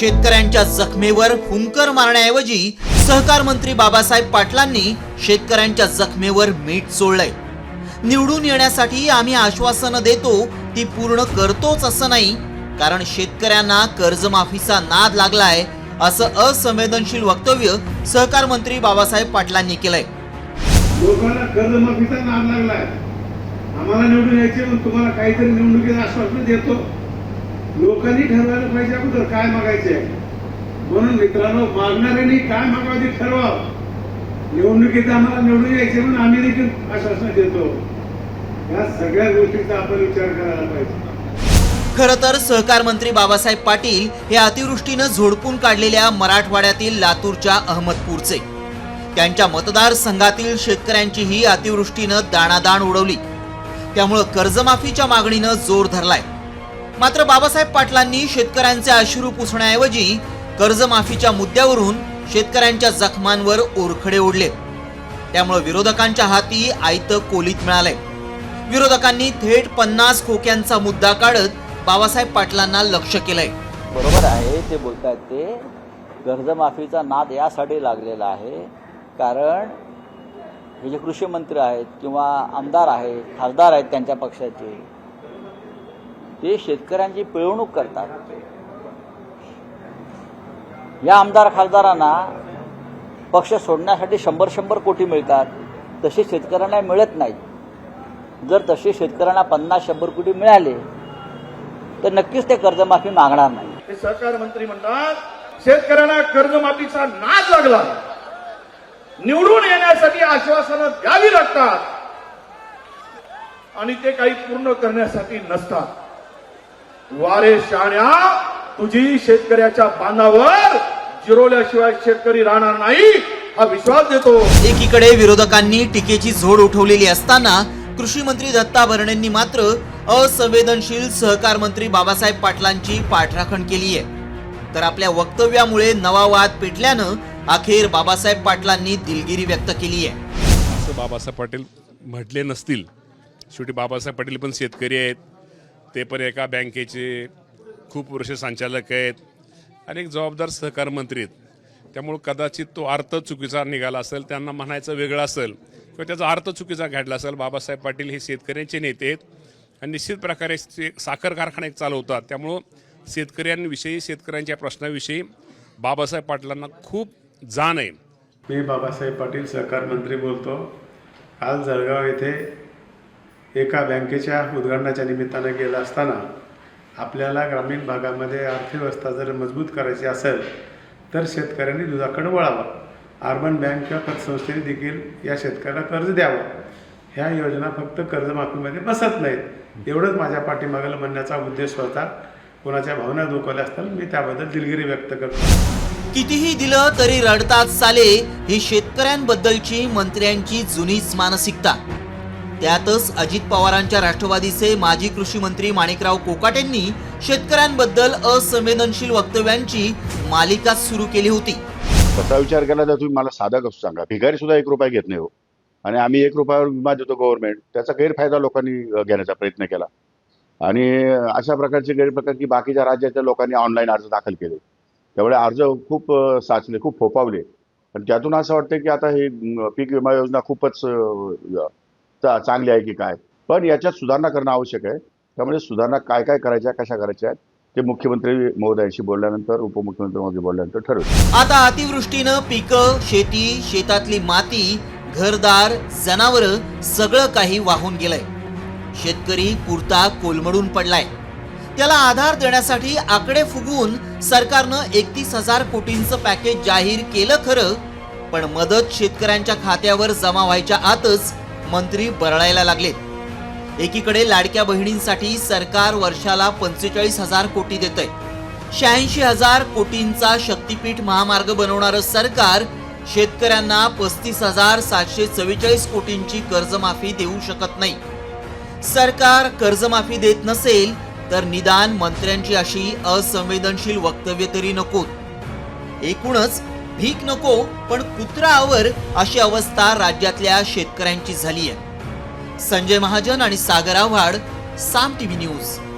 शेतकऱ्यांच्या जखमेवर हुंकर मारण्याऐवजी सहकार मंत्री बाबासाहेब पाटलांनी शेतकऱ्यांच्या जखमेवर मीठ चोळलंय. निवडून येण्यासाठी आम्ही आश्वासनं देतो ती पूर्ण करतोच असं नाही कारण शेतकऱ्यांना कर्जमाफीचा नाद लागलाय असं असंवेदनशील वक्तव्य सहकार मंत्री बाबासाहेब पाटलांनी केलंय. लोकांना कर्जमाफीचा नाद लागलाय. आम्हाला निवडून यायचे तुम्हाला काहीतरी निवडणुकीचं आश्वासन देतो. लोकांनी ठरवायला पाहिजे अगोदर काय मागायचंय. म्हणून मित्रांनो मागणाऱ्यांनी काय मागावं ते ठरवा. निवडणुकीत आम्हाला निवडून यायचे म्हणून आम्ही देखील आश्वासन देतो. या सगळ्या गोष्टीचा आपण विचार करायला पाहिजे. खर तर सहकार मंत्री बाबासाहेब पाटील हे अतिवृष्टीनं झोडपून काढलेल्या मराठवाड्यातील लातूरच्या अहमदपूरचे. त्यांच्या मतदारसंघातील शेतकऱ्यांचीही अतिवृष्टीनं दाणादाण उडवली. त्यामुळं कर्जमाफीच्या मागणीनं जोर धरलाय. मात्र बाबासाहेब पाटलांनी शेतकऱ्यांचे अश्रू पुसण्याऐवजी कर्जमाफीच्या मुद्द्यावरून शेतकऱ्यांच्या जखमांवर ओरखडे ओढले. त्यामुळे विरोधकांच्या हाती आयतं कोलीत मिळालंय. विरोधकांनी थेट पन्नास खोक्यांचा मुद्दा काढत बाबासाहेब पाटलांना लक्ष केलंय. बरोबर आहे ते बोलतात ते. कर्जमाफीचा नाद यासाठी लागलेला आहे. कारण हे जे कृषी मंत्री आहेत किंवा आमदार आहेत खासदार आहेत त्यांच्या पक्षाचे ते शेतकऱ्यांची पिळवणूक करतात. या आमदार खासदारांना पक्ष सोडण्यासाठी शंभर शंभर कोटी मिळतात. तसे शेतकऱ्यांना मिळत नाहीत. जर तसे शेतकऱ्यांना पन्नास शंभर कोटी मिळाले तर नक्कीच ते कर्जमाफी मागणार नाही. ते सहकार मंत्री म्हणतात शेतकऱ्यांना कर्जमाफीचा नाच लागला. निवडून येण्यासाठी आश्वासनं द्यावी लागतात. आणि ते काही पूर्ण करण्यासाठी नसतात. वारे शाण्या तुझी शेतकऱ्याच्या बांधावर जिरवल्याशिवाय शेतकरी राहणार नाही हा विश्वास देतो. एकीकडे विरोधकांनी टीकेची झोड उठवलेली असताना कृषी मंत्री दत्ता भरणेंनी मात्र असंवेदनशील सहकार मंत्री बाबासाहेब पाटलांची पाठराखण केली आहे. तर आपल्या वक्तव्यामुळे नवा वाद पेटल्यानं अखेर बाबासाहेब पाटलांनी दिलगिरी व्यक्त केली आहे. असं बाबासाहेब पाटील म्हटले नसतील. शेवटी बाबासाहेब पाटील पण शेतकरी आहेत. ते पण एका बँकेचे खूप वर्ष संचालक आहेत आणि एक जबाबदार सहकार मंत्री आहेत. त्यामुळं कदाचित तो अर्थ चुकीचा निघाला असेल त्यांना म्हणायचं वेगळं असेल किंवा त्याचा अर्थ चुकीचा घडला असेल बाबासाहेब पाटील हे शेतकऱ्यांचे नेते आहेत आणि निश्चित प्रकारे ते साखर कारखाने चालवतात. त्यामुळं शेतकऱ्यांविषयी शेतकऱ्यांच्या प्रश्नाविषयी बाबासाहेब पाटलांना खूप जाण आहे. मी बाबासाहेब पाटील सहकार मंत्री बोलतो. काल जळगाव येथे एका बँकेच्या उद्घाटनाच्या निमित्तानं गेलं असताना आपल्याला ग्रामीण भागामध्ये अर्थव्यवस्था जर मजबूत करायची असेल तर शेतकऱ्यांनी दुधाकडे वळावं. अर्बन बँक किंवा पतसंस्थेने देखील या शेतकऱ्याला कर्ज द्यावं. ह्या योजना फक्त कर्जमाफीमध्ये बसत नाहीत. एवढंच माझ्या पाठीमागाला म्हणण्याचा उद्देश होता. कोणाच्या भावना दुखवल्या असताना मी त्याबद्दल दिलगिरी व्यक्त करतो. कितीही दिलं तरी रडतात साले ही शेतकऱ्यांबद्दलची मंत्र्यांची जुनीच मानसिकता. त्यातच अजित पवारांच्या राष्ट्रवादीचे माजी कृषी मंत्री माणिकराव कोकाटेंनी शेतकऱ्यांबद्दल असंवेदनशील वक्तव्यांची मालिका सुरू केली होती. तसा विचार केला तर तुम्ही मला साधा कसं सांगा? भिकारी सुद्धा एक रुपया घेत नाही हो. आणि आम्ही एक रुपयावर विमा देतो गव्हर्नमेंट त्याचा गैरफायदा लोकांनी घेण्याचा प्रयत्न केला. आणि अशा प्रकारचे गैरप्रकार की बाकीच्या राज्याच्या लोकांनी ऑनलाईन अर्ज दाखल केले. त्यामुळे अर्ज खूप साचले खूप फोपावले पण त्यातून असं वाटतं की आता हे पीक विमा योजना खूपच चांगली आहे की काय? पण याच्यात सुधारणा करणं आवश्यक आहे. त्यामुळे सुधारणा काय काय करायच्या कशा करायच्या आहेत ते मुख्यमंत्री महोदयांशी बोलल्यानंतर उपमुख्यमंत्री महोदय बोलल्यानंतर ठरवेल. आता अतिवृष्टीनं पिकं शेती शेतातली माती घरदार जनावर सगळं काही वाहून गेलंय. शेतकरी पुरता कोलमडून पडलाय. त्याला आधार देण्यासाठी आकडे फुगवून सरकारनं एकतीस हजार कोटींचं पॅकेज जाहीर केलं खरं पण मदत शेतकऱ्यांच्या खात्यावर जमा व्हायच्या आतच मंत्री बरळायला लागलेत. एकीकडे लाडक्या बहिणींसाठी सरकार वर्षाला पंचेचाळीस हजार कोटी देत शहाऐंशी हजार कोटींचा शक्तीपीठ महामार्ग बनवणारं सरकार शेतकऱ्यांना पस्तीस हजार सातशे चव्वेचाळीस कोटींची कर्जमाफी देऊ शकत नाही. सरकार कर्जमाफी देत नसेल तर निदान मंत्र्यांची अशी असंवेदनशील वक्तव्य तरी नकोत. एकूणच भीक नको पण कुत्रा आवर अशी अवस्था राज्यातल्या शेतकऱ्यांची झाली आहे संजय महाजन आणि सागर आव्हाड साम टीव्ही न्यूज.